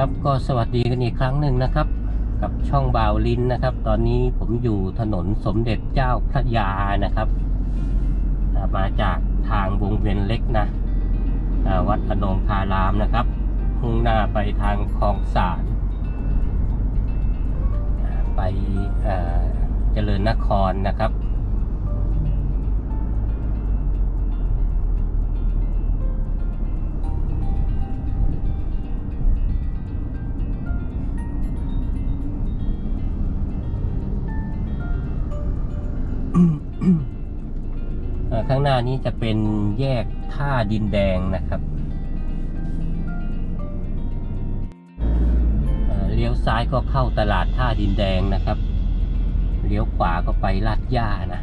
ครับก็สวัสดีกันอีกครั้งหนึ่งนะครับ กับช่องบาวลินนะครับ ตอนนี้ผมอยู่ถนนสมเด็จเจ้าพระยานะครับมาจากทางวงเวียนเล็กนะวัดอนงคารามนะครับมุ่งหน้าไปทางคลองสารไปเจริญนครนะครับ หน้านี้จะเป็นแยกท่าดินแดงนะครับเลี้ยวซ้ายก็เข้าตลาดท่าดินแดงนะครับเลี้ยวขวาก็ไปลาดย่านะ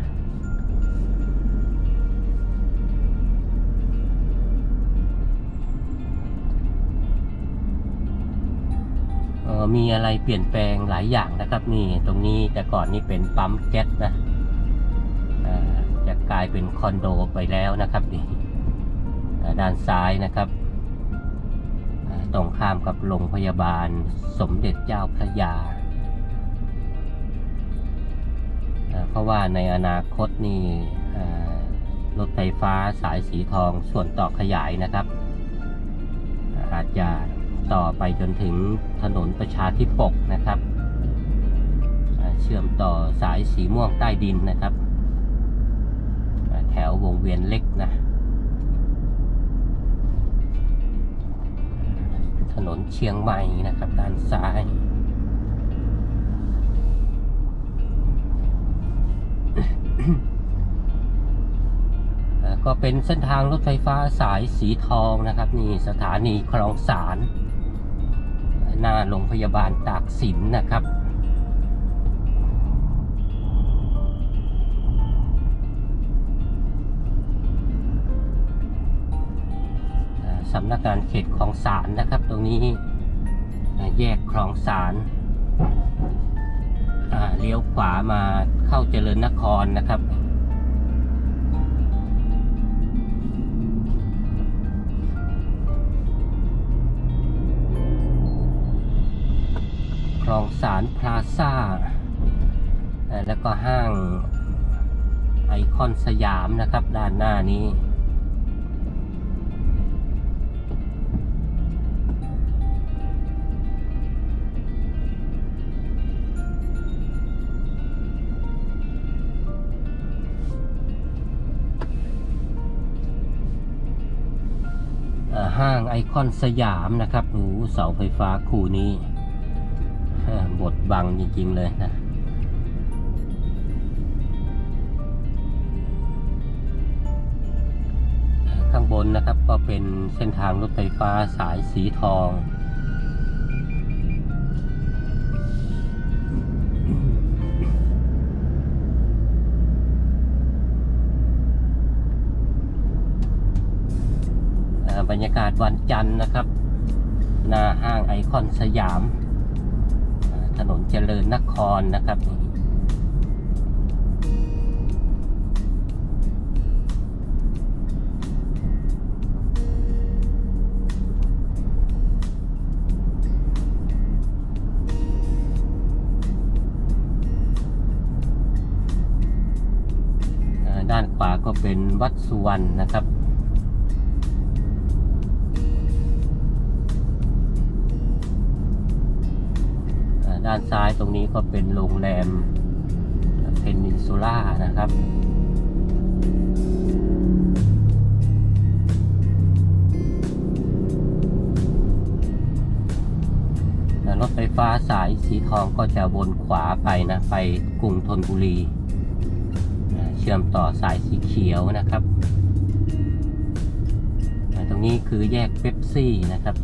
ออมีอะไรเปลี่ยนแปลงหลายอย่างนะครับ นี่ตรงนี้แต่ก่อนนี่เป็นปั๊มแก๊สนะ กลายเป็นคอนโดไปแล้วนะครับนี่ด้านซ้ายนะครับตรงข้ามกับโรงพยาบาลสมเด็จเจ้าพระยา เพราะว่าในอนาคตนี่รถไฟฟ้าสายสีทองส่วนต่อขยายนะครับ อาจจะต่อไปจนถึงถนนประชาธิปกนะครับ เชื่อมต่อสายสีม่วงใต้ดินนะครับ แถววงเวียนเล็กนะ ถนนเชียงใหม่นะครับ ด้านซ้ายก็เป็นเส้นทางรถไฟฟ้าสายสีทองนะครับ นี่สถานีคลองสาร หน้าโรงพยาบาลตากสินนะครับ สำนักงานเขตคลองสารนะครับ ตรงนี้แยกคลองสารเลี้ยวขวามาเข้าเจริญนครนะครับคลองสารพลาซ่า แล้วก็ห้างไอคอนสยามนะครับ ด้านหน้านี้ ไอคอนสยามนะครับหูเสาไฟฟ้าคู่นี้บดบังจริงๆเลยนะข้างบนนะครับก็เป็นเส้นทางรถไฟฟ้าสายสีทอง รรยากาศวันจันทร์นะครับ หน้าห้างไอคอนสยาม ถนนเจริญนครนะครับด้านขวาก็เป็นวัดสุวรรณนะครับ ด้านซ้ายตรงนี้ก็เป็นโรงแรมเพนนินซูล่านะครับรถไฟฟ้าสายสีทองก็จะวนขวาไปนะ ไปกรุงธนบุรี เชื่อมต่อสายสีเขียวนะครับ ตรงนี้คือแยกเป๊ปซี่นะครับ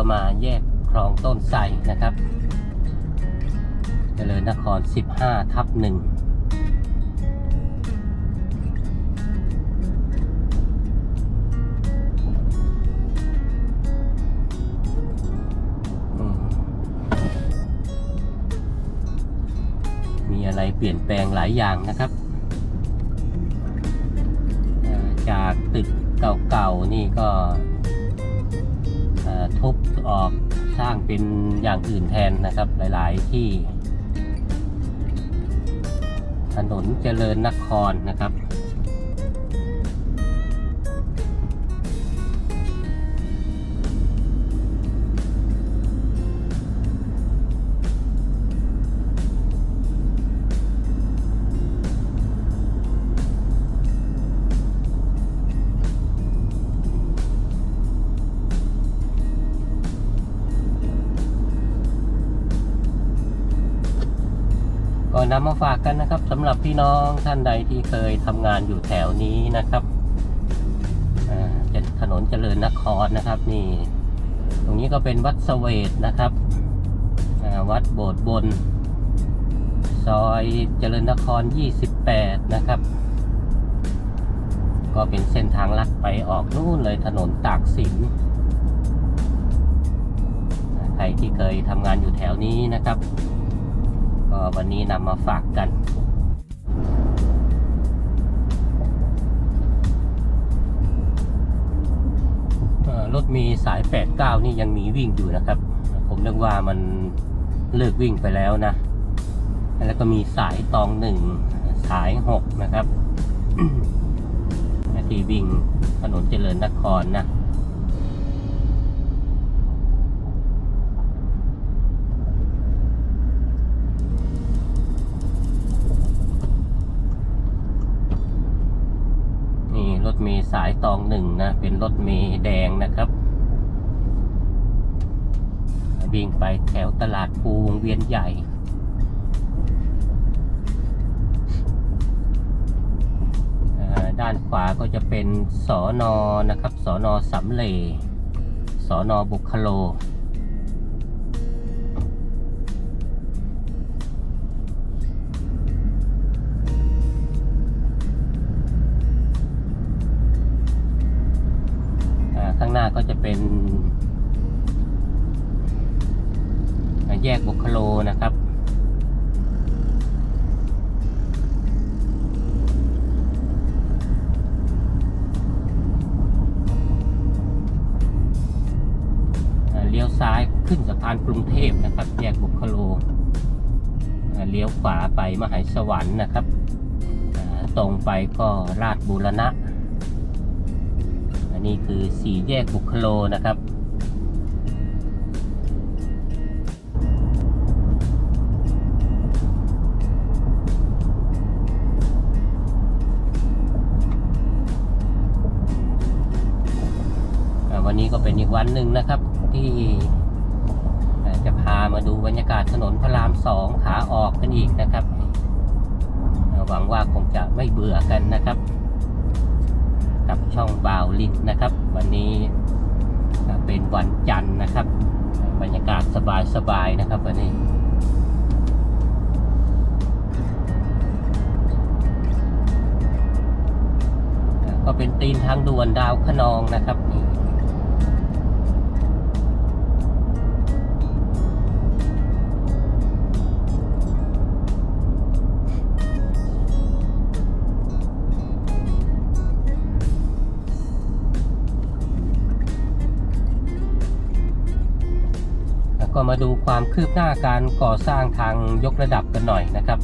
ก็มาแยกคลองต้นไทรนะครับเจริญนคร 15 ทับหนึ่งมีอะไรเปลี่ยนแปลงหลายอย่างนะครับ จากตึกเก่าๆนี่ก็ ออกสร้างเป็นอย่างอื่นแทนนะครับ หลายๆที่ ถนนเจริญนครนะครับ ก็นำมาฝากกันนะครับสำหรับพี่น้องท่านใดที่เคยทำงานอยู่แถวนี้นะครับจะถนนเจริญนครนะครับนี่ ตรงนี้ก็เป็นวัดสเวตนะครับวัดโบสถ์บน ซอยเจริญนคร 28 นะครับ ก็เป็นเส้นทางลัดไปออกนู่นเลยถนนตากสินใครที่เคยทำงานอยู่แถวนี้นะครับ ก็วันนี้นำมาฝากกัน รถมีสาย 89 นี่ยังมีวิ่งอยู่นะครับ ผมนึกว่ามันเลิกวิ่งไปแล้วนะ แล้วก็มีสายตองหนึ่งสาย 6 นะครับที่วิ่งถนนเจริญนครนะ สายตองหนึ่งนะ เป็นรถเมย์แดงนะครับวิ่งไปแถวตลาดปูวงเวียนใหญ่ ด้านขวาก็จะเป็นสอนอนะครับสอนอสำเลสอนอบุคโล ยกบุคโลนะครับ เลี้ยวซ้ายขึ้นสะพานกรุงเทพนะครับ แยกบุคโล เลี้ยวขวาไปมหาสวรรค์นะครับ ตรงไปก็ราชบูรณะ อันนี้คือสี่แยกบุคโลนะครับ นี้ก็เป็นอีกวันหนึ่งนะครับ ที่จะพามาดูบรรยากาศถนนพระรามสองขาออกกันอีกนะครับ หวังว่าคงจะไม่เบื่อกันนะครับ กับช่องบาวลินนะครับ วันนี้เป็นวันจันทร์นะครับ บรรยากาศสบายๆนะครับวันนี้ก็เป็นตีนทางด่วนดาวขนองนะครับนี่ มาดูความคืบหน้าการก่อสร้างทางยกระดับกันหน่อยนะครับ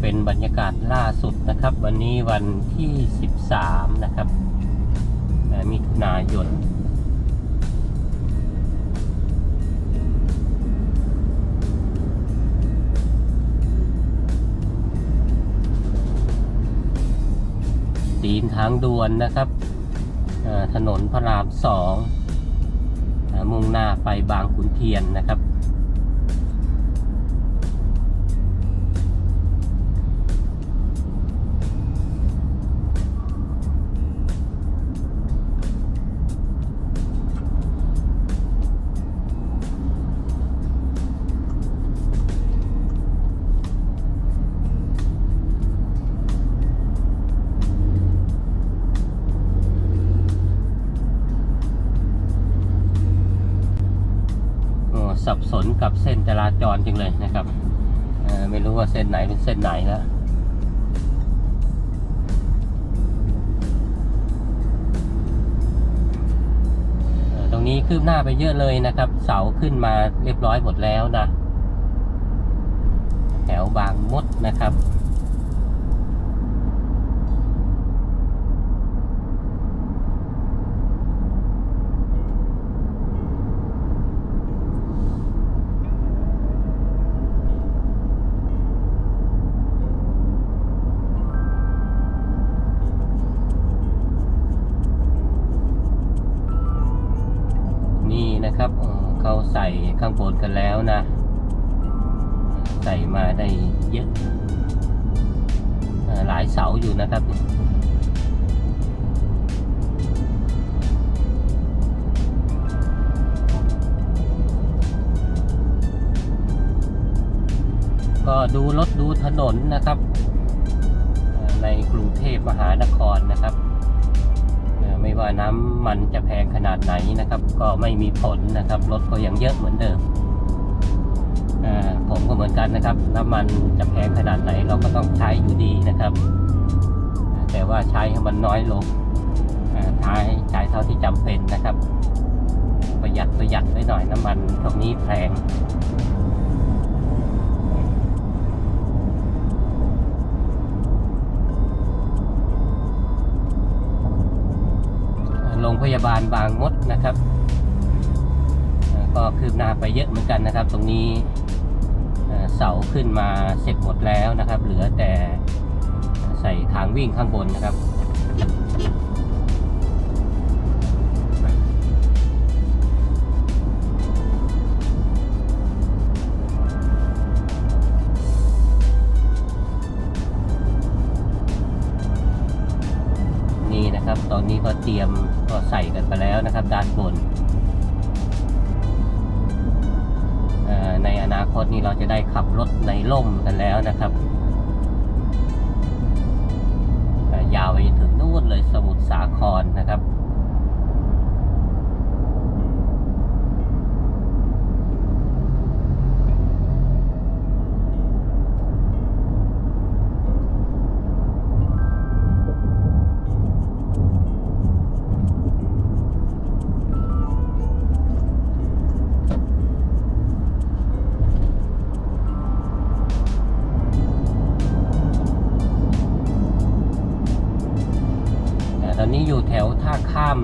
เป็นบรรยากาศล่าสุดนะครับ วันนี้วันที่ 13 นะครับ มิถุนายนตีนทางด่วนนะครับถนนพระรามสองมุ่งหน้าไปบางขุนเทียนนะครับ จริงเลยนะครับไม่รู้ว่าเส้นไหนเป็นเส้นไหนแล้วตรงนี้คืบหน้าไปเยอะเลยนะครับ เสาขึ้นมาเรียบร้อยหมดแล้วนะ แถวบางมดนะครับ นกันแล้วนะ ใส่มาได้เยอะหลายเสาอยู่นะครับก็ดูรถดูถนนนะครับ ในกรุงเทพมหานครนะครับ ไม่ว่าน้ำมันจะแพงขนาดไหนนะครับ ก็ไม่มีผลนะครับ รถก็ยังเยอะเหมือนเดิม ผมก็เหมือนกันนะครับ น้ำมันจะแพงขนาดไหนเราก็ต้องใช้อยู่ดีนะครับ แต่ว่าใช้ให้มันน้อยลงใช้ใช้เท่าที่จำเป็นนะครับ ประหยัดประหยัดไว้หน่อยน้ำมันช่วงนี้แพงโรงพยาบาลบางมดนะครับ ก็คืบหน้าไปเยอะเหมือนกันนะครับ ตรงนี้ เสาขึ้นมาเสร็จหมดแล้วนะครับ เหลือแต่ใส่ทางวิ่งข้างบนนะครับนี่นะครับ ตอนนี้ก็เตรียมก็ใส่กันไปแล้วนะครับ ด้านบน นอนาคตนี้เราจะได้ขับรถในร่มกันแล้วนะครับ ยาวไปถึงนู่นเลยสมุทรสาครนะครับ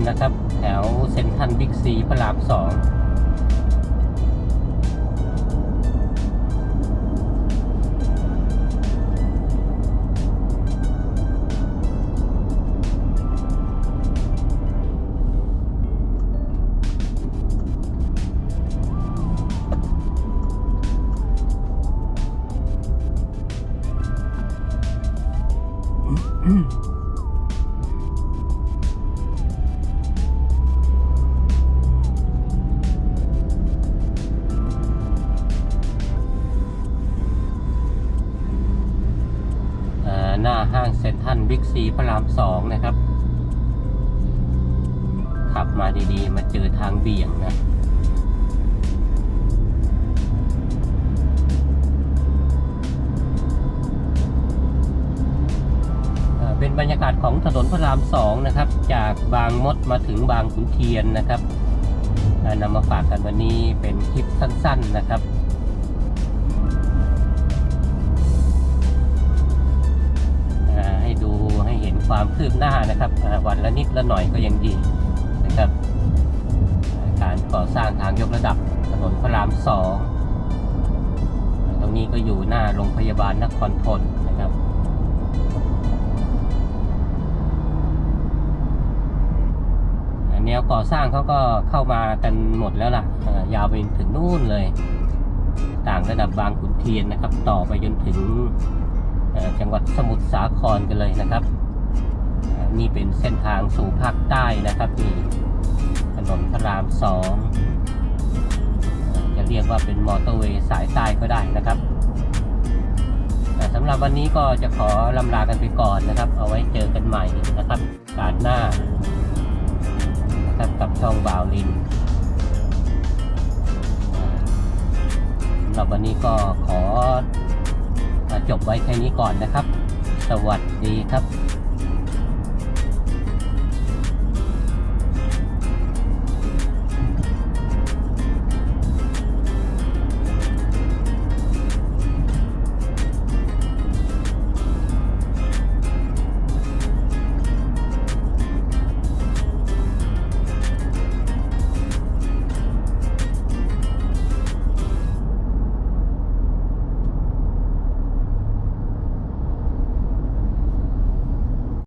นะครับ แถวเซ็นทรัลบิ๊กซีพระรามส2าห้งเซ็นทรัลบิ๊กซีพระรามสองนะครับ ขับมาดีๆ มาเจอทางเบี่ยงนะเป็นบรรยากาศของถนนพระรามสองนะครับ จากบางมดมาถึงบางขุนเทียนนะครับนำมาฝากกันวันนี้เป็นคลิปสั้น ๆนะครับ ความคืบหน้านะครับวันละนิดละหน่อยก็ยังดีนะครับ การก่อสร้างทางยกระดับถนนพระรามสองตรงนี้ก็อยู่หน้าโรงพยาบาลนครทนนะครับแนวก่อสร้างเขาก็เข้ามากันหมดแล้วล่ะยาวไปถึงนู่นเลย ต่างระดับบางขุนเทียนนะครับ ต่อไปจนถึงจังหวัดสมุทรสาครกันเลยนะครับ นี่เป็นเส้นทางสู่ภาคใต้นะครับนี่ถนนพระรามสองจะเรียกว่าเป็นมอเตอร์เวย์สายใต้ก็ได้นะครับแต่สำหรับวันนี้ก็จะขอลำลากันไปก่อนนะครับ เอาไว้เจอกันใหม่นะครับการหน้านะครับกับช่องบาวลินสำหรับวันนี้ก็ขอจบไว้แค่นี้ก่อนนะครับ สวัสดีครับ